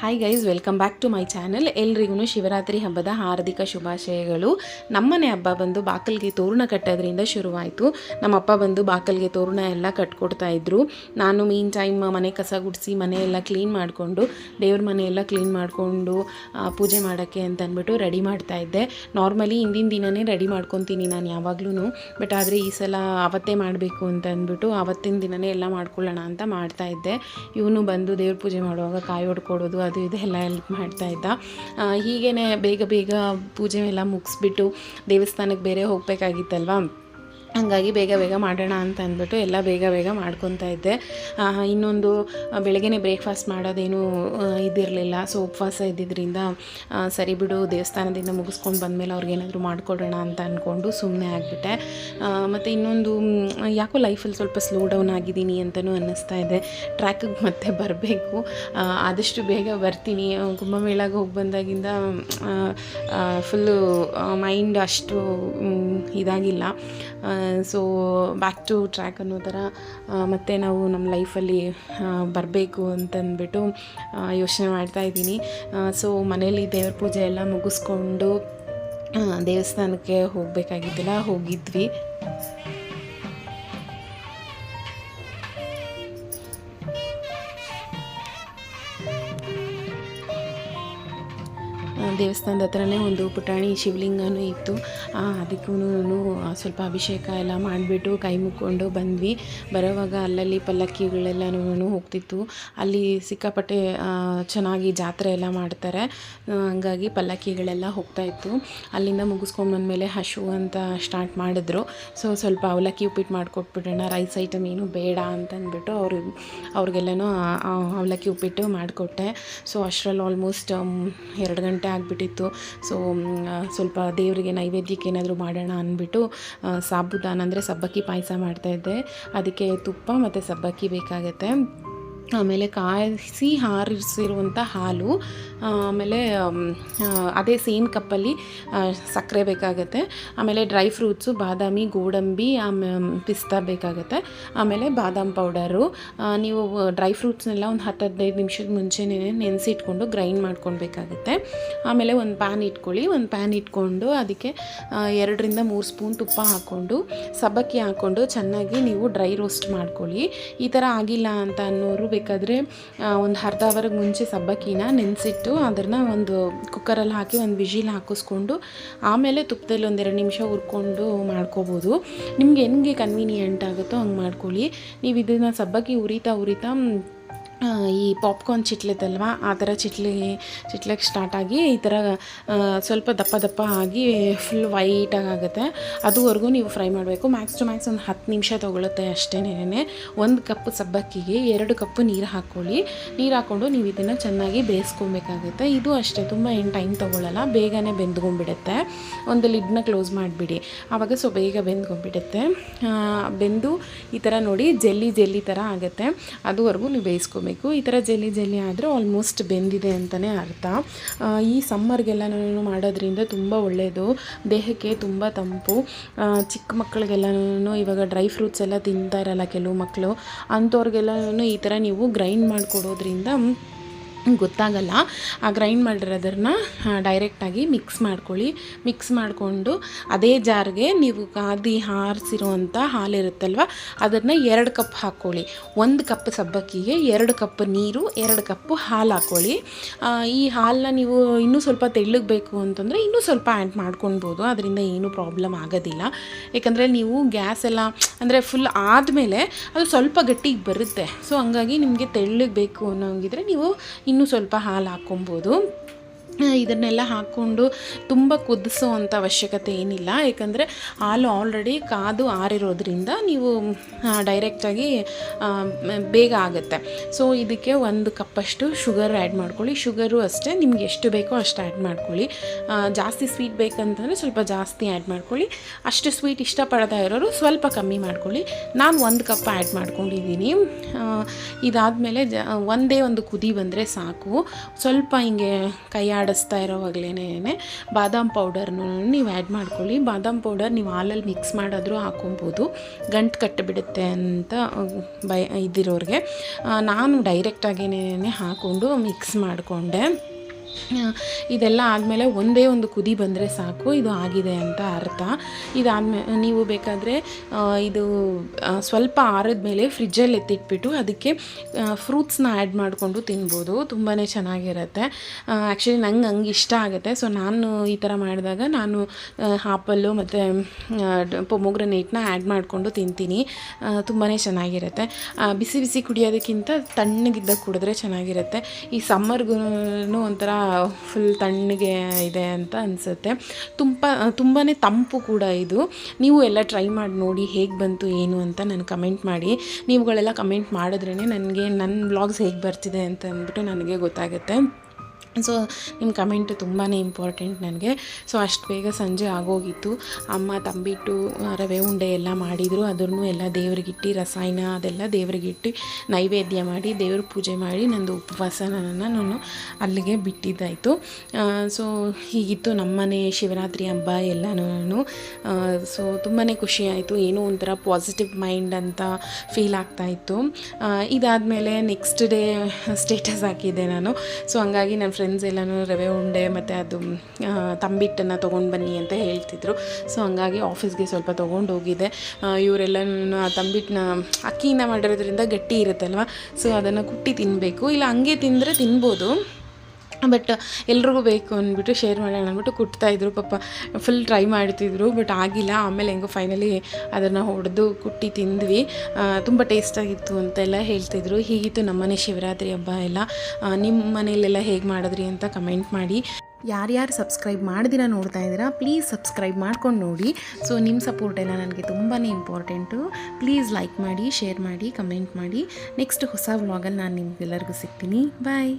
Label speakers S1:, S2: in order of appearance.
S1: Hi guys welcome back to my channel ಎಲ್ರಿಗೂ ಶಿವರಾತ್ರಿ ಹಬ್ಬದ ಹಾರ್ದಿಕ ಶುಭಾಶಯಗಳು. ನಮ್ಮನೆ ಹಬ್ಬ ಬಂದು ಬಾಕಲ್ಗೆ ತೋರಣ ಕಟ್ಟೋದ್ರಿಂದ ಶುರುವಾಯಿತು. ನಮ್ಮಪ್ಪ ಬಂದು ಬಾಕಲ್ಗೆ ತೋರಣ ಎಲ್ಲ ಕಟ್ಕೊಡ್ತಾ ಇದ್ರು. ನಾನು ಮೀನ್ ಟೈಮ್ ಮನೆ ಕಸ ಗುಡಿಸಿ, ಮನೆ ಎಲ್ಲ ಕ್ಲೀನ್ ಮಾಡಿಕೊಂಡು, ದೇವ್ರ ಮನೆ ಎಲ್ಲ ಕ್ಲೀನ್ ಮಾಡಿಕೊಂಡು ಪೂಜೆ ಮಾಡೋಕ್ಕೆ ಅಂತ ಅಂದ್ಬಿಟ್ಟು ರೆಡಿ ಮಾಡ್ತಾ ಇದ್ದೆ. ನಾರ್ಮಲಿ ಹಿಂದಿನ ದಿನವೇ ರೆಡಿ ಮಾಡ್ಕೊತೀನಿ ನಾನು ಯಾವಾಗ್ಲೂ ಬಟ್ ಆದರೆ ಈ ಸಲ ಅವತ್ತೇ ಮಾಡಬೇಕು ಅಂತ ಅಂದ್ಬಿಟ್ಟು ಅವತ್ತಿನ ದಿನವೇ ಎಲ್ಲ ಮಾಡ್ಕೊಳ್ಳೋಣ ಅಂತ ಮಾಡ್ತಾ ಇದ್ದೆ. ಇವನು ಬಂದು ದೇವ್ರ ಪೂಜೆ ಮಾಡುವಾಗ ಕಾಯಿ ಹೊಡ್ಕೊಡೋದು ಅದು ಇದು ಎಲ್ಲ ಹೆಲ್ಪ್ ಮಾಡ್ತಾ ಇದ್ದ. ಹೀಗೇ ಬೇಗ ಬೇಗ ಪೂಜೆ ಎಲ್ಲ ಮುಗಿಸ್ಬಿಟ್ಟು ದೇವಸ್ಥಾನಕ್ಕೆ ಬೇರೆ ಹೋಗಬೇಕಾಗಿತ್ತಲ್ವ? ಹಂಗಾಗಿ ಬೇಗ ಬೇಗ ಮಾಡೋಣ ಅಂತ ಅಂದ್ಬಿಟ್ಟು ಎಲ್ಲ ಬೇಗ ಬೇಗ ಮಾಡ್ಕೊತಾ ಇದ್ದೆ. ಇನ್ನೊಂದು ಬೆಳಗ್ಗೆನೆ ಬ್ರೇಕ್ಫಾಸ್ಟ್ ಮಾಡೋದೇನು ಇದಿರಲಿಲ್ಲ. ಸೊ ಉಪವಾಸ ಇದ್ದಿದ್ದರಿಂದ ಸರಿ ಬಿಡು, ದೇವಸ್ಥಾನದಿಂದ ಮುಗಿಸ್ಕೊಂಡು ಬಂದಮೇಲೆ ಅವ್ರಿಗೇನಾದರೂ ಮಾಡಿಕೊಡೋಣ ಅಂತ ಅಂದ್ಕೊಂಡು ಸುಮ್ಮನೆ ಆಗಿಬಿಟ್ಟೆ. ಮತ್ತು ಇನ್ನೊಂದು ಯಾಕೋ ಲೈಫಲ್ಲಿ ಸ್ವಲ್ಪ ಸ್ಲೋ ಡೌನ್ ಆಗಿದ್ದೀನಿ ಅಂತಲೂ ಅನ್ನಿಸ್ತಾ ಇದೆ. ಟ್ರ್ಯಾಕಿಗೆ ಮತ್ತೆ ಬರಬೇಕು. ಆದಷ್ಟು ಬೇಗ ಬರ್ತೀನಿ. ಕುಂಭಮೇಳಾಗೆ ಹೋಗಿ ಬಂದಾಗಿಂದ ಫುಲ್ಲು ಮೈಂಡ್ ಅಷ್ಟು ಇದಾಗಿಲ್ಲ. ಸೊ ಬ್ಯಾಕ್ ಟು ಟ್ರ್ಯಾಕ್ ಅನ್ನೋ ಥರ ಮತ್ತು ನಾವು ನಮ್ಮ ಲೈಫಲ್ಲಿ ಬರಬೇಕು ಅಂತಂದ್ಬಿಟ್ಟು ಯೋಚನೆ ಮಾಡ್ತಾ ಇದ್ದೀನಿ. ಸೊ ಮನೇಲಿ ದೇವ್ರ ಪೂಜೆ ಎಲ್ಲ ಮುಗಿಸ್ಕೊಂಡು ದೇವಸ್ಥಾನಕ್ಕೆ ಹೋಗಬೇಕಾಗಿದ್ದೆಲ್ಲ ಹೋಗಿದ್ವಿ. ದೇವಸ್ಥಾನದ ಹತ್ರನೇ ಒಂದು ಪುಟಾಣಿ ಶಿವಲಿಂಗನೂ ಇತ್ತು. ಅದಕ್ಕೂ ಸ್ವಲ್ಪ ಅಭಿಷೇಕ ಎಲ್ಲ ಮಾಡಿಬಿಟ್ಟು ಕೈ ಮುಕ್ಕೊಂಡು ಬಂದ್ವಿ. ಬರೋವಾಗ ಅಲ್ಲಲ್ಲಿ ಪಲ್ಲಕ್ಕಿಗಳೆಲ್ಲನೂ ಹೋಗ್ತಿತ್ತು. ಅಲ್ಲಿ ಸಿಕ್ಕಾಪಟ್ಟೆ ಚೆನ್ನಾಗಿ ಜಾತ್ರೆ ಎಲ್ಲ ಮಾಡ್ತಾರೆ. ಹಂಗಾಗಿ ಪಲ್ಲಕ್ಕಿಗಳೆಲ್ಲ ಹೋಗ್ತಾ ಇತ್ತು. ಅಲ್ಲಿಂದ ಮುಗಿಸ್ಕೊಂಡು ಬಂದಮೇಲೆ ಹಶು ಅಂತ ಸ್ಟಾರ್ಟ್ ಮಾಡಿದ್ರು. ಸೊ, ಸ್ವಲ್ಪ ಅವಲಕ್ಕಿ ಉಪ್ಪಿಟ್ಟು ಮಾಡಿಕೊಟ್ಬಿಡೋಣ, ರೈಸ್ ಐಟಮ್ ಏನು ಬೇಡ ಅಂತಂದ್ಬಿಟ್ಟು ಅವರು, ಅವ್ರಿಗೆಲ್ಲನೂ ಅವಲಕ್ಕಿ ಉಪ್ಪಿಟ್ಟು ಮಾಡಿಕೊಟ್ಟೆ. ಸೊ, ಅಷ್ಟರಲ್ಲಿ ಆಲ್ಮೋಸ್ಟ್ ಎರಡು ಗಂಟೆ ಆಗಿಬಿಟ್ಟಿತ್ತು. ಸೊ ಸ್ವಲ್ಪ ದೇವರಿಗೆ ನೈವೇದ್ಯಕ್ಕೆ ಏನಾದರೂ ಮಾಡೋಣ ಅಂದ್ಬಿಟ್ಟು ಸಾಬುದಾನ ಅಂದರೆ ಸಬ್ಬಕ್ಕಿ ಪಾಯಸ ಮಾಡ್ತಾಯಿದ್ದೆ ಅದಕ್ಕೆ ತುಪ್ಪ ಮತ್ತು ಸಬ್ಬಕ್ಕಿ ಬೇಕಾಗತ್ತೆ. ಆಮೇಲೆ ಕಾಯಿಸಿ ಹಾರಿಸಿರುವಂಥ ಹಾಲು, ಆಮೇಲೆ ಅದೇ ಸೇಮ್ ಕಪ್ಪಲ್ಲಿ ಸಕ್ಕರೆ ಬೇಕಾಗುತ್ತೆ. ಆಮೇಲೆ ಡ್ರೈ ಫ್ರೂಟ್ಸು, ಬಾದಾಮಿ, ಗೋಡಂಬಿ, ಆಮೇ ಪಿಸ್ತಾ ಬೇಕಾಗುತ್ತೆ. ಆಮೇಲೆ ಬಾದಾಮ್ ಪೌಡರು ನೀವು ಡ್ರೈ ಫ್ರೂಟ್ಸ್ನೆಲ್ಲ ಒಂದು ಹತ್ತು ಹದಿನೈದು ನಿಮಿಷದ ಮುಂಚೆನೇ ನೆನೆಸಿಟ್ಕೊಂಡು ಗ್ರೈಂಡ್ ಮಾಡ್ಕೊಳ್ಬೇಕಾಗುತ್ತೆ. ಆಮೇಲೆ ಒಂದು ಪ್ಯಾನ್ ಇಟ್ಕೊಳ್ಳಿ. ಒಂದು ಪ್ಯಾನ್ ಇಟ್ಕೊಂಡು ಅದಕ್ಕೆ ಎರಡರಿಂದ ಮೂರು ಸ್ಪೂನ್ ತುಪ್ಪ ಹಾಕ್ಕೊಂಡು, ಸಬ್ಬಕ್ಕಿ ಹಾಕ್ಕೊಂಡು ಚೆನ್ನಾಗಿ ನೀವು ಡ್ರೈ ರೋಸ್ಟ್ ಮಾಡ್ಕೊಳ್ಳಿ. ಈ ಥರ ಆಗಿಲ್ಲ ಅಂತ ಅನ್ನೋರು ಬೇಕಾದರೆ ಒಂದು ಅರ್ಧ ಅವರ್ಗೆ ಮುಂಚೆ ಸಬ್ಬಕ್ಕಿನ ನೆನೆಸಿಟ್ಟು ಅದನ್ನು ಒಂದು ಕುಕ್ಕರಲ್ಲಿ ಹಾಕಿ ಒಂದು ವಿಜಿಲ್ ಹಾಕಿಸ್ಕೊಂಡು ಆಮೇಲೆ ತುಪ್ಪದಲ್ಲಿ ಒಂದೆರಡು ನಿಮಿಷ ಹುರ್ಕೊಂಡು ಮಾಡ್ಕೋಬೋದು. ನಿಮ್ಗೆ ಹೆಂಗೆ ಕನ್ವೀನಿಯೆಂಟ್ ಆಗುತ್ತೋ ಹಂಗೆ ಮಾಡ್ಕೊಳ್ಳಿ. ನೀವು ಇದನ್ನು ಸಬ್ಬಕ್ಕಿ ಉರಿತಾ ಉರಿತಾ ಈ ಪಾಪ್ಕಾರ್ನ್ ಚಿಟ್ಲಿದಲ್ವ ಆ ಥರ ಚಿಟ್ಲಿ ಚಿಟ್ಲಕ್ಕೆ ಸ್ಟಾರ್ಟ್ ಆಗಿ ಈ ಥರ ಸ್ವಲ್ಪ ದಪ್ಪ ದಪ್ಪ ಆಗಿ ಫುಲ್ ವೈಟಾಗಿ ಆಗುತ್ತೆ. ಅದುವರೆಗೂ ನೀವು ಫ್ರೈ ಮಾಡಬೇಕು. ಮ್ಯಾಕ್ಸ್ ಟು ಮ್ಯಾಕ್ಸ್ ಒಂದು ಹತ್ತು ನಿಮಿಷ ತೊಗೊಳುತ್ತೆ ಅಷ್ಟೇನೇ ಒಂದು ಕಪ್ ಸಬ್ಬಕ್ಕಿಗೆ ಎರಡು ಕಪ್ ನೀರು ಹಾಕ್ಕೊಳ್ಳಿ ನೀರು ಹಾಕ್ಕೊಂಡು ನೀವು ಇದನ್ನು ಚೆನ್ನಾಗಿ ಬೇಯಿಸ್ಕೊಬೇಕಾಗುತ್ತೆ. ಇದು ಅಷ್ಟೇ, ತುಂಬ ಏನು ಟೈಮ್ ತೊಗೊಳ್ಳಲ್ಲ ಬೇಗನೆ ಬೆಂದ್ಕೊಂಡ್ಬಿಡುತ್ತೆ ಒಂದು ಲಿಡ್ನ ಕ್ಲೋಸ್ ಮಾಡಿಬಿಡಿ. ಆವಾಗ ಸೊ ಬೇಗ ಬೆಂದ್ಕೊಂಡ್ಬಿಡುತ್ತೆ ಬೆಂದು ಈ ಥರ ನೋಡಿ ಜೆಲ್ಲಿ ಜೆಲ್ಲಿ ಥರ ಆಗುತ್ತೆ. ಅದುವರೆಗೂ ನೀವು ಬೇಯಿಸ್ಕೊಬೇಕು. ಈ ಥರ ಜೆಲ್ಲಿ ಜೆಲ್ಲಿ ಆದರೆ ಆಲ್ಮೋಸ್ಟ್ ಬೆಂದಿದೆ ಅಂತಲೇ ಅರ್ಥ. ಈ ನಾನು ಮಾಡೋದ್ರಿಂದ ತುಂಬ ಒಳ್ಳೆಯದು ದೇಹಕ್ಕೆ ತುಂಬ ತಂಪು. ಚಿಕ್ಕ ಮಕ್ಕಳಿಗೆಲ್ಲನೂ ಇವಾಗ ಡ್ರೈ ಫ್ರೂಟ್ಸ್ ಎಲ್ಲ ತಿಂತಾ ಇರಲ್ಲ ಕೆಲವು ಮಕ್ಕಳು ಅಂಥವ್ರಿಗೆಲ್ಲನೂ ಈ ಥರ ನೀವು ಗ್ರೈಂಡ್ ಮಾಡಿಕೊಡೋದ್ರಿಂದ ಗೊತ್ತಾಗಲ್ಲ. ಆ ಗ್ರೈಂಡ್ ಮಾಡಿರೋದನ್ನ ಡೈರೆಕ್ಟಾಗಿ ಮಿಕ್ಸ್ ಮಾಡ್ಕೊಳ್ಳಿ. ಮಿಕ್ಸ್ ಮಾಡಿಕೊಂಡು ಅದೇ ಜಾರ್ಗೆ ನೀವು ಕಾದಿ ಹಾರಿಸಿರುವಂಥ ಹಾಲಿರುತ್ತಲ್ವ, ಅದನ್ನು ಎರಡು ಕಪ್ ಹಾಕ್ಕೊಳ್ಳಿ. ಒಂದು ಕಪ್ ಸಬ್ಬಕ್ಕಿಗೆ ಎರಡು ಕಪ್ ನೀರು, ಎರಡು ಕಪ್ಪು ಹಾಲು ಹಾಕ್ಕೊಳ್ಳಿ. ಈ ಹಾಲನ್ನ ನೀವು ಇನ್ನೂ ಸ್ವಲ್ಪ ತೆಳ್ಳಗೆ ಬೇಕು ಅಂತಂದರೆ ಇನ್ನೂ ಸ್ವಲ್ಪ ಆ್ಯಡ್ ಮಾಡ್ಕೊಳ್ಬೋದು, ಅದರಿಂದ ಏನೂ ಪ್ರಾಬ್ಲಮ್ ಆಗೋದಿಲ್ಲ. ಯಾಕಂದರೆ ನೀವು ಗ್ಯಾಸ್ ಎಲ್ಲ, ಅಂದರೆ ಫುಲ್ ಆದಮೇಲೆ ಅದು ಸ್ವಲ್ಪ ಗಟ್ಟಿಗೆ ಬರುತ್ತೆ. ಸೊ ಹಂಗಾಗಿ ನಿಮಗೆ ತೆಳ್ಳಗೆ ಬೇಕು ಅನ್ನೋಂಗಿದ್ರೆ ನೀವು ಇನ್ನೂ ಸ್ವಲ್ಪ ಹಾಲು ಹಾಕ್ಕೊಬೋದು. ಇದನ್ನೆಲ್ಲ ಹಾಕ್ಕೊಂಡು ತುಂಬ ಕುದಿಸೋ ಅಂಥ ಅವಶ್ಯಕತೆ ಏನಿಲ್ಲ. ಯಾಕಂದರೆ ಹಾಲು ಆಲ್ರೆಡಿ ಕಾದು ಆರಿರೋದ್ರಿಂದ ನೀವು ಡೈರೆಕ್ಟಾಗಿ ಬೇಗ ಆಗುತ್ತೆ. ಸೊ ಇದಕ್ಕೆ ಒಂದು ಕಪ್ಪಷ್ಟು ಶುಗರ್ ಆ್ಯಡ್ ಮಾಡ್ಕೊಳ್ಳಿ. ಶುಗರು ಅಷ್ಟೇ, ನಿಮ್ಗೆ ಎಷ್ಟು ಬೇಕೋ ಅಷ್ಟು ಆ್ಯಡ್ ಮಾಡ್ಕೊಳ್ಳಿ. ಜಾಸ್ತಿ ಸ್ವೀಟ್ ಬೇಕಂತಂದರೆ ಸ್ವಲ್ಪ ಜಾಸ್ತಿ ಆ್ಯಡ್ ಮಾಡ್ಕೊಳ್ಳಿ. ಅಷ್ಟು ಸ್ವೀಟ್ ಇಷ್ಟಪಡದೇ ಇರೋರು ಸ್ವಲ್ಪ ಕಮ್ಮಿ ಮಾಡ್ಕೊಳ್ಳಿ. ನಾನು ಒಂದು ಕಪ್ ಆ್ಯಡ್ ಮಾಡ್ಕೊಂಡಿದ್ದೀನಿ. ಇದಾದಮೇಲೆ ಜ, ಒಂದೇ ಒಂದು ಕುದಿ ಬಂದರೆ ಸಾಕು. ಸ್ವಲ್ಪ ಹಿಂಗೆ ಕೈ ಆಡಿಸ್ತಾ ಇರೋವಾಗಲೇ ಬಾದಾಮ್ ಪೌಡರ್ನು ನೀವು ಆ್ಯಡ್ ಮಾಡ್ಕೊಳ್ಳಿ. ಬಾದಾಮ್ ಪೌಡರ್ ನೀವು ಹಾಲಲ್ಲಿ ಮಿಕ್ಸ್ ಮಾಡಾದರೂ ಹಾಕೊಬೋದು. ಗಂಟು ಕಟ್ಟಿಬಿಡುತ್ತೆ ಅಂತ ಬಯ ಇದ್ದಿರೋರಿಗೆ ನಾನು ಡೈರೆಕ್ಟಾಗಿನೇ ಹಾಕ್ಕೊಂಡು ಮಿಕ್ಸ್ ಮಾಡಿಕೊಂಡೆ. ಇದೆಲ್ಲ ಆದಮೇಲೆ ಒಂದೇ ಒಂದು ಕುದಿ ಬಂದರೆ ಸಾಕು, ಇದು ಆಗಿದೆ ಅಂತ ಅರ್ಥ. ಇದಾದ್ಮೇಲೆ ನೀವು ಬೇಕಾದರೆ ಇದು ಸ್ವಲ್ಪ ಆರದ ಆರಿದ್ಮೇಲೆ ಫ್ರಿಜ್ಜಲ್ಲಿ ಎತ್ತಿಟ್ಬಿಟ್ಟು ಅದಕ್ಕೆ ಫ್ರೂಟ್ಸ್ನ ಆ್ಯಡ್ ಮಾಡಿಕೊಂಡು ತಿನ್ಬೋದು ತುಂಬಾ ಚೆನ್ನಾಗಿರುತ್ತೆ. ಆ್ಯಕ್ಚುಲಿ ನಂಗೆ ಹಂಗೆ ಇಷ್ಟ ಆಗುತ್ತೆ. ಸೊ ನಾನು ಈ ಥರ ಮಾಡಿದಾಗ ನಾನು ಹಾಪಲ್ಲು ಮತ್ತು ಪೊಮೊಗ್ರನೇಟ್ನ ಆ್ಯಡ್ ಮಾಡಿಕೊಂಡು ತಿಂತೀನಿ. ತುಂಬಾ ಚೆನ್ನಾಗಿರುತ್ತೆ. ಬಿಸಿ ಬಿಸಿ ಕುಡಿಯೋದಕ್ಕಿಂತ ತಣ್ಣಗಿದ್ದಾಗ ಕುಡಿದ್ರೆ ಚೆನ್ನಾಗಿರುತ್ತೆ. ಈ ಸಮ್ಮರ್ಗೂ ಒಂಥರ ಫುಲ್ ತಣ್ಣಗೆ ಇದೆ ಅಂತ ಅನಿಸುತ್ತೆ. ತುಂಬ ತುಂಬಾ ತಂಪು ಕೂಡ ಇದು. ನೀವು ಎಲ್ಲ ಟ್ರೈ ಮಾಡಿ ನೋಡಿ ಹೇಗೆ ಬಂತು, ಏನು ಅಂತ ನಾನು ಕಮೆಂಟ್ ಮಾಡಿ. ನೀವುಗಳೆಲ್ಲ ಕಮೆಂಟ್ ಮಾಡಿದ್ರೇ ನನಗೆ ನನ್ನ ಬ್ಲಾಗ್ಸ್ ಹೇಗೆ ಬರ್ತಿದೆ ಅಂತ ಅಂದ್ಬಿಟ್ಟು ನನಗೆ ಗೊತ್ತಾಗುತ್ತೆ. ಸೊ, ನಿಮ್ಮ ಕಮೆಂಟು ತುಂಬಾ ಇಂಪಾರ್ಟೆಂಟ್ ನನಗೆ. ಸೊ, ಅಷ್ಟು ಬೇಗ ಸಂಜೆ ಆಗೋಗಿತ್ತು. ಅಮ್ಮ, ತಂಬಿಟ್ಟು ರವೆ ಉಂಡೆ ಎಲ್ಲ ಮಾಡಿದರು. ಅದನ್ನು ಎಲ್ಲ ದೇವರಿಗಿಟ್ಟು ರಸಾಯನ ಅದೆಲ್ಲ ದೇವರಿಗಿಟ್ಟು ನೈವೇದ್ಯ ಮಾಡಿ, ದೇವ್ರ ಪೂಜೆ ಮಾಡಿ, ನಂದು ಉಪವಾಸನನ್ನು ನಾನು ಅಲ್ಲಿಗೆ ಬಿಟ್ಟಿದ್ದಾಯಿತು. ಸೊ, ಹೀಗಿತ್ತು ನಮ್ಮನೆ ಶಿವರಾತ್ರಿ ಹಬ್ಬ ಎಲ್ಲನೂ ಸೊ ತುಂಬಾ ಖುಷಿಯಾಯಿತು ಏನೋ ಒಂಥರ ಪಾಸಿಟಿವ್ ಮೈಂಡ್ ಅಂತ ಫೀಲ್ ಆಗ್ತಾಯಿತ್ತು ಇದಾದಮೇಲೆ ನೆಕ್ಸ್ಟ್ ಡೇ ಸ್ಟೇಟಸ್ ಹಾಕಿದ್ದೆ ನಾನು. ಸೊ, ಹಂಗಾಗಿ ನನ್ನ ಫ್ರೆಂಡ್ಸ್ ಎಲ್ಲನೂ ರವೆ ಉಂಡೆ ಮತ್ತು ಅದು ತಂಬಿಟ್ಟನ್ನು ತೊಗೊಂಡು ಬನ್ನಿ ಅಂತ ಹೇಳ್ತಿದ್ರು. ಸೊ ಹಂಗಾಗಿ ಆಫೀಸ್ಗೆ ಸ್ವಲ್ಪ ತೊಗೊಂಡು ಹೋಗಿದ್ದೆ. ಇವರೆಲ್ಲನೂ ಆ ತಂಬಿಟ್ಟನ್ನ ಅಕ್ಕಿಯಿಂದ ಮಾಡಿರೋದ್ರಿಂದ ಗಟ್ಟಿ ಇರುತ್ತಲ್ವ? ಸೊ ಅದನ್ನು ಕುಟ್ಟಿ ತಿನ್ನಬೇಕು ಇಲ್ಲ, ಹಂಗೆ ತಿಂದರೆ ತಿನ್ಬೋದು. ಬಟ್ ಎಲ್ರಿಗೂ ಬೇಕು ಅಂದ್ಬಿಟ್ಟು ಶೇರ್ ಮಾಡೋಣ ಅಂದ್ಬಿಟ್ಟು ಕುಟ್ತಾಯಿದ್ರು ಪಾಪ ಫುಲ್ ಟ್ರೈ ಮಾಡ್ತಿದ್ರು ಬಟ್ ಆಗಿಲ್ಲ. ಆಮೇಲೆ ಹೆಂಗೋ ಫೈನಲಿ ಅದನ್ನು ಹೊಡೆದು ಕುಟ್ಟಿ ತಿಂದ್ವಿ. ತುಂಬ ಟೇಸ್ಟಾಗಿತ್ತು ಅಂತೆಲ್ಲ ಹೇಳ್ತಿದ್ರು. ಹೀಗಿತ್ತು ನಮ್ಮನೆ ಶಿವರಾತ್ರಿ ಹಬ್ಬ ಎಲ್ಲ. ನಿಮ್ಮ ಮನೆಯಲ್ಲೆಲ್ಲ ಹೇಗೆ ಮಾಡಿದ್ರಿ ಅಂತ ಕಮೆಂಟ್ ಮಾಡಿ. ಯಾರ್ಯಾರು ಸಬ್ಸ್ಕ್ರೈಬ್ ಮಾಡಿದಿರ ನೋಡ್ತಾ ಇದ್ದೀರಾ ಪ್ಲೀಸ್ ಸಬ್ಸ್ಕ್ರೈಬ್ ಮಾಡ್ಕೊಂಡು ನೋಡಿ. ಸೊ ನಿಮ್ಮ ಸಪೋರ್ಟ್ ಎಲ್ಲ ನನಗೆ ತುಂಬಾ ಇಂಪಾರ್ಟೆಂಟು ಪ್ಲೀಸ್ ಲೈಕ್ ಮಾಡಿ ಶೇರ್ ಮಾಡಿ ಕಮೆಂಟ್ ಮಾಡಿ. ನೆಕ್ಸ್ಟ್ ಹೊಸ ವ್ಲಾಗಲ್ಲಿ ನಾನು ನಿಮ್ಗೆಲ್ಲರಿಗೂ ಸಿಗ್ತೀನಿ. ಬಾಯ್